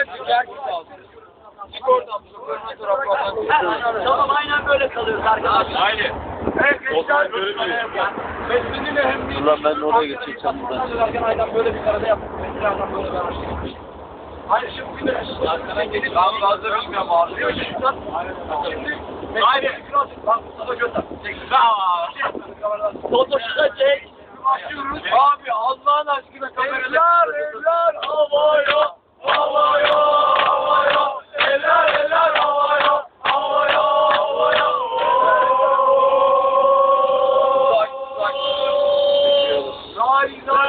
Herkes herkes alsın. Çık oradan, blokörüne taraflardan. Tamam aynen böyle kalıyoruz arkadaşlar. Aynen. Osman görünmüyor. Besmini hem de... Ulan ben de oraya geçeceğim buradan. Aynen böyle bir arada yaptık. Aynen böyle bir arada yaptık. Hayır şimdi bir de arkadan gelip ben fazla bilmiyorum ağrıyor. Şimdi Hayır. Bak Mustafa Gönder. Bravo. Totoşu da çek. Abi Allah'ın aşkına. bodies on.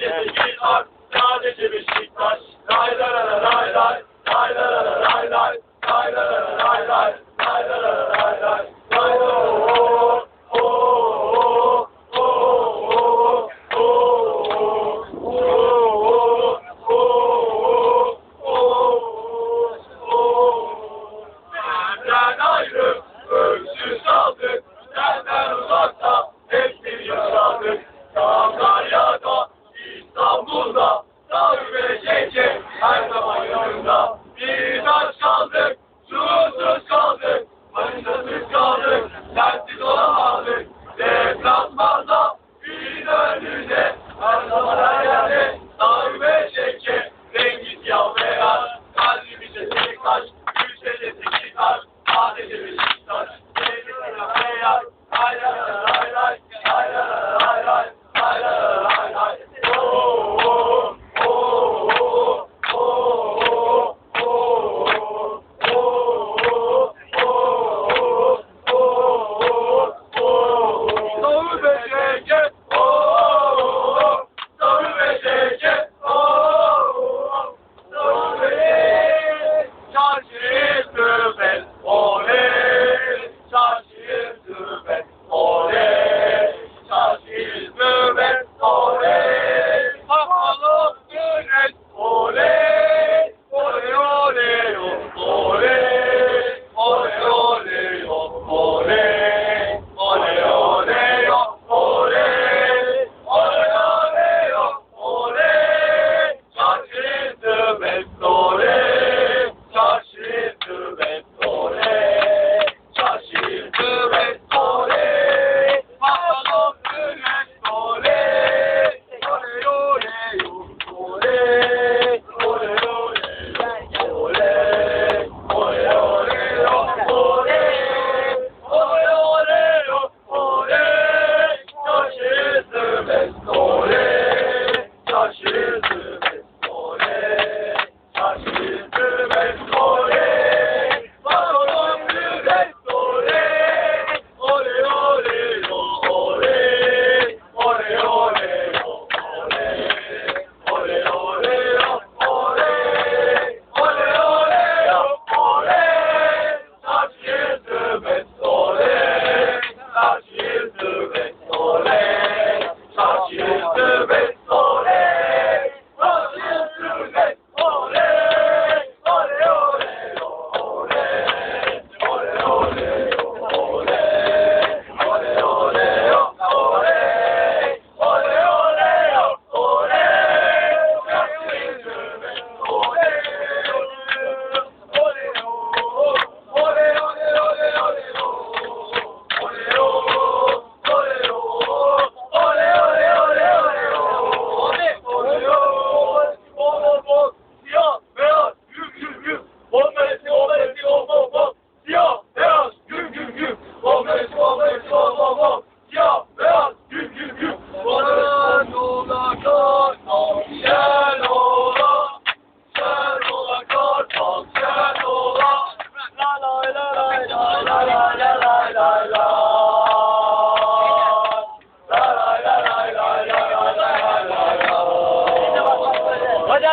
sadece bir art, sadece bir şey. şey.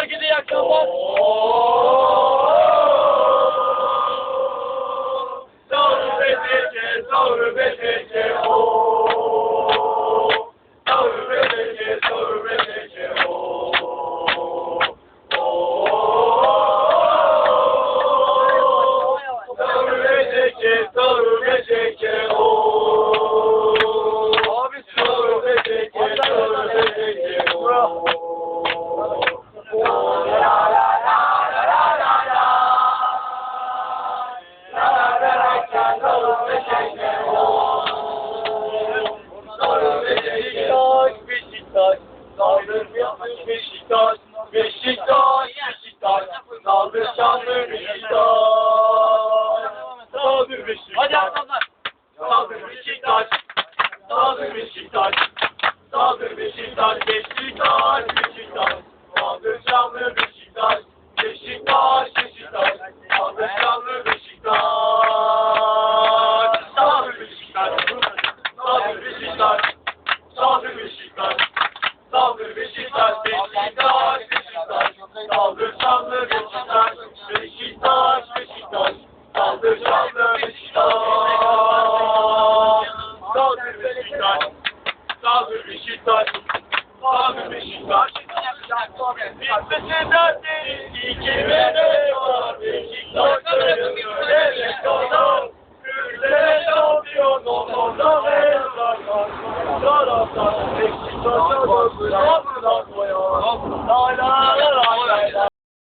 Herkese iyi akşamlar. Zavru beteşe, zavru beteşe, ooo. Beşiktaş, Beşiktaş, saldır Beşiktaş, Beşiktaş, Beşiktaş, saldır şanlı Beşiktaş, saldır Beşiktaş. Hadi adamlar. Saldır Beşiktaş, saldır Beşiktaş, saldır Beşiktaş, Beşiktaş. Kaldır Beşiktaş. Kaldır Beşiktaş. Kaldır Beşiktaş. Kaldır Beşiktaş. Bitmesi dert değil. İki ve ne var Beşiktaş. Evet, doğru.